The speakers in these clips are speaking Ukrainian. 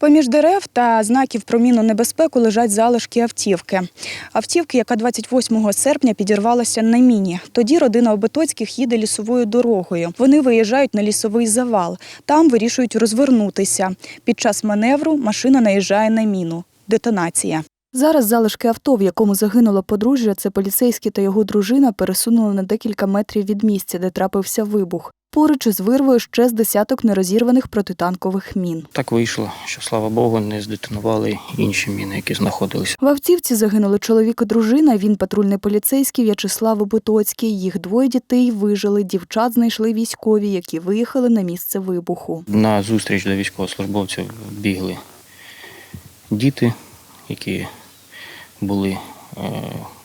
Поміж дерев та знаків про міну небезпеку лежать залишки автівки. Автівки, яка 28 серпня підірвалася на міні. Тоді родина Обитоцьких їде лісовою дорогою. Вони виїжджають на лісовий завал. Там вирішують розвернутися. Під час маневру машина наїжджає на міну. Детонація. Зараз залишки авто, в якому загинуло подружжя, це поліцейський та його дружина пересунули на декілька метрів від місця, де трапився вибух. Поруч із вирвою ще з десяток нерозірваних протитанкових мін. Так вийшло, що слава Богу, не здетонували інші міни, які знаходилися. В автівці загинули чоловік і дружина. Він патрульний поліцейський В'ячеслав Обитоцький. Їх двоє дітей вижили. Дівчат знайшли військові, які виїхали на місце вибуху. На зустріч до військовослужбовців бігли діти, які були е,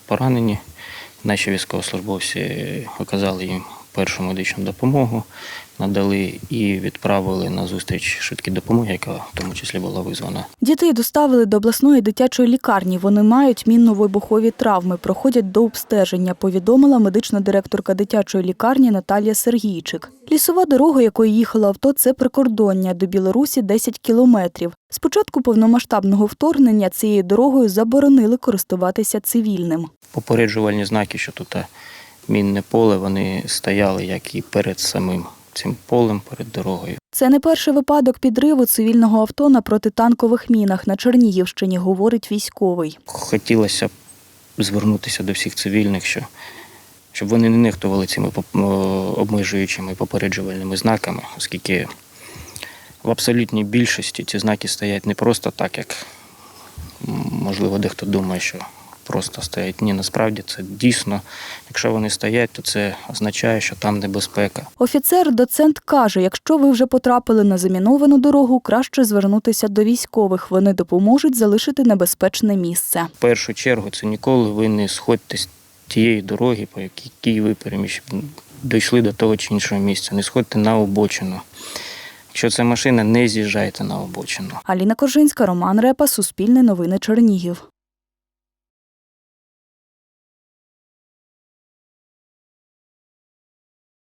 поранені. Наші військовослужбовці оказали їм першу медичну допомогу, надали і відправили на зустріч швидкі допомоги, яка в тому числі була визвана. Дітей доставили до обласної дитячої лікарні. Вони мають мінно-вибухові травми, проходять до обстеження. Повідомила медична директорка дитячої лікарні Наталія Сергійчик. Лісова дорога, якою їхало авто, це прикордоння до Білорусі 10 кілометрів. Спочатку повномасштабного вторгнення цією дорогою заборонили користуватися цивільним. Попереджувальні знаки, що тут мінне поле, вони стояли як і перед самим цим полем, перед дорогою. Це не перший випадок підриву цивільного авто на протитанкових мінах на Чернігівщині, говорить військовий. Хотілося б звернутися до всіх цивільних, що, щоб вони не нехтували цими обмежуючими попереджувальними знаками, оскільки в абсолютній більшості ці знаки стоять не просто так, як можливо дехто думає, що просто стоять. Ні, насправді це дійсно, якщо вони стоять, то це означає, що там небезпека. Офіцер-доцент каже, якщо ви вже потрапили на заміновану дорогу, краще звернутися до військових. Вони допоможуть залишити небезпечне місце. В першу чергу це ніколи ви не сходьте з тієї дороги, по якій ви переміщ... дійшли до того чи іншого місця. Не сходьте на обочину. Якщо це машина, не з'їжджайте на обочину. Аліна Коржинська, Роман Репа, Суспільне новини Чернігів.